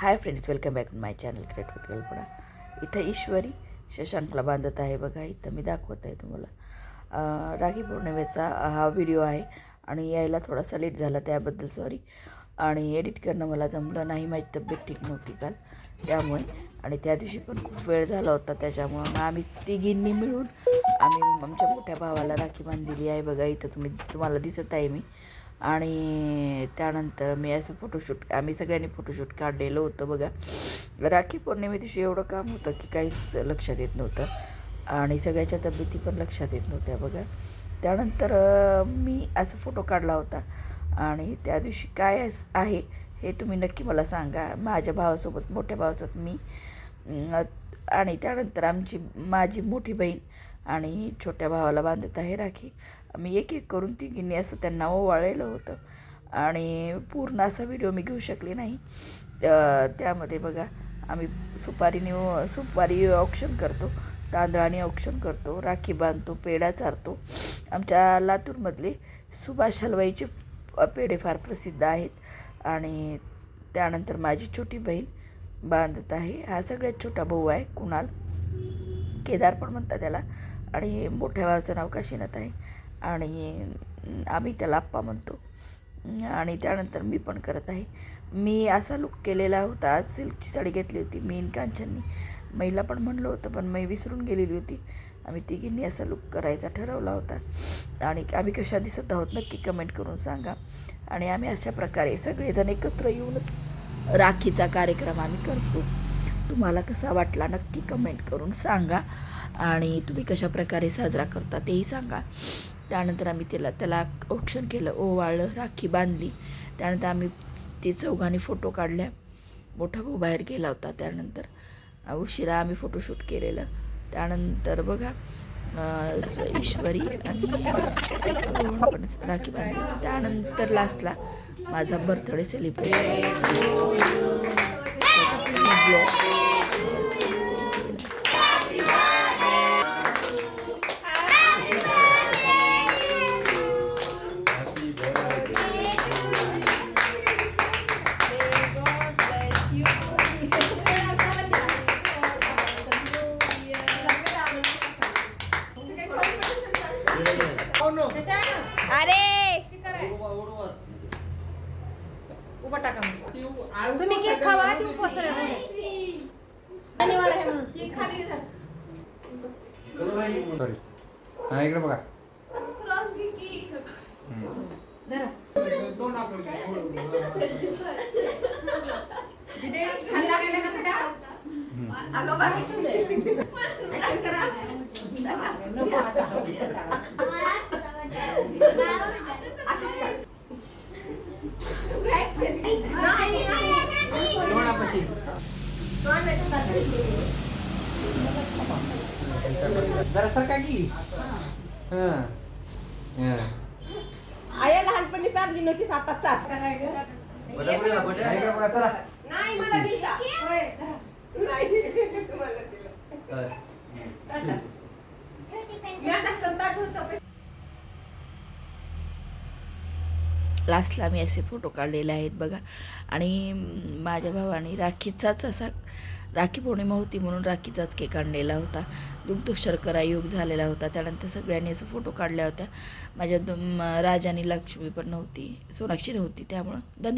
Hi friends welcome back to my channel create with Kalpana इथं ईश्वरी शशांकला बांधत आहे बघा इथं मी दाखवत आहे तुम्हाला. राखी पौर्णिमेचा हा व्हिडिओ आहे आणि यायला थोडासा लेट झाला त्याबद्दल सॉरी आणि एडिट करणं मला जमलं नाही माझी तब्येत ठीक नव्हती काल त्यामुळे. आणि त्या दिवशी पण खूप वेळ झाला होता त्याच्यामुळं मग आम्ही तिघींनी मिळून आम्ही आमच्या मोठ्या भावाला राखी बांधलेली आहे बघा इथं तुम्ही तुम्हाला दिसत आहे मी. आणि त्यानंतर मी असं फोटोशूट आम्ही सगळ्यांनी फोटोशूट काढलेलं होतं बघा. राखी पौर्णिमे दिवशी एवढं काम होतं की काहीच लक्षात येत नव्हतं. आणि सगळ्याच्या तब्येती पण लक्षात येत नव्हत्या बघा. त्यानंतर मी असं फोटो काढला होता. आणि त्या दिवशी काय आहे हे तुम्ही नक्की मला सांगा. माझ्या भावासोबत मोठ्या भावासोबत मी आणि त्यानंतर आमची माझी मोठी बहीण आणि छोट्या भावाला बांधत आहे राखी. मी एक एक करून ती गिनी असं त्यांना ओवाळलेलं होतं. आणि पूर्ण असा व्हिडिओ मी घेऊ शकले नाही. त्यामध्ये बघा आम्ही सुपारीने सुपारी औक्षण करतो तांदळाने औक्षण करतो राखी बांधतो पेढा चारतो. आमच्या लातूरमधले सुभाष हलवाईचे पेढे फार प्रसिद्ध आहेत. आणि त्यानंतर माझी छोटी बहीण बांधत आहे. हा सगळ्यात छोटा भाऊ आहे कुणाल. केदार पण म्हणतात त्याला. आणि मोठ्या भावाचं नाव काशीनाथ आहे. आणि आम्ही त्याला आप्पा म्हणतो. आणि त्यानंतर मी पण करत आहे. मी असा लुक केलेला होता. आज सिल्कची साडी घेतली होती मी इन कांचननी. महिला पण म्हणलं होतं पण मी विसरून गेलेली होती. आम्ही तिघींनी असा लुक करायचा ठरवला होता. आणि आम्ही कशा दिसत आहोत नक्की कमेंट करून सांगा. आणि आम्ही अशा प्रकारे सगळेजण एकत्र येऊनच राखीचा कार्यक्रम आम्ही करतो. तुम्हाला कसा वाटला नक्की कमेंट करून सांगा. आणि तुम्ही कशा प्रकारे साजरा करता तेही सांगा. त्यानंतर आम्ही त्याला त्याला औक्षण केलं ओवाळलं राखी बांधली. त्यानंतर आम्ही ते चौघांनी फोटो काढल्या. मोठा भाऊ बाहेर गेला होता त्यानंतर. उशिरा आम्ही फोटोशूट केलेलं. त्यानंतर बघा ईश्वरी आणि पण राखी बांधली. त्यानंतर लास्टला माझा बर्थडे सेलिब्रेशन अरे! उभा टाका मग. तुम्ही केक खावा ती उपवास आहे. शनिवार आहे म्हणून. सॉरी हा इकडे बघा. धरा. जेवणापाशी जरा की हां. आया लहानपणी चालली नव्हती बघा चला. नाही मला दिला. नाही तुम्हाला दिलं. मी आता ताट होतं लास्टला मी असे फोटो काढलेले आहेत बघा. आणि माझ्या भावाने राखीचाच असा राखी पौर्णिमा होती म्हणून राखीचाच केक आणलेला होता. दुग्ध शर्करा योग झालेला होता. त्यानंतर सगळ्यांनी असं फोटो काढल्या होत्या. माझ्या दो- म, राजानी लक्ष्मी पण नव्हती सोनाक्षी नव्हती त्यामुळं धन्यवाद.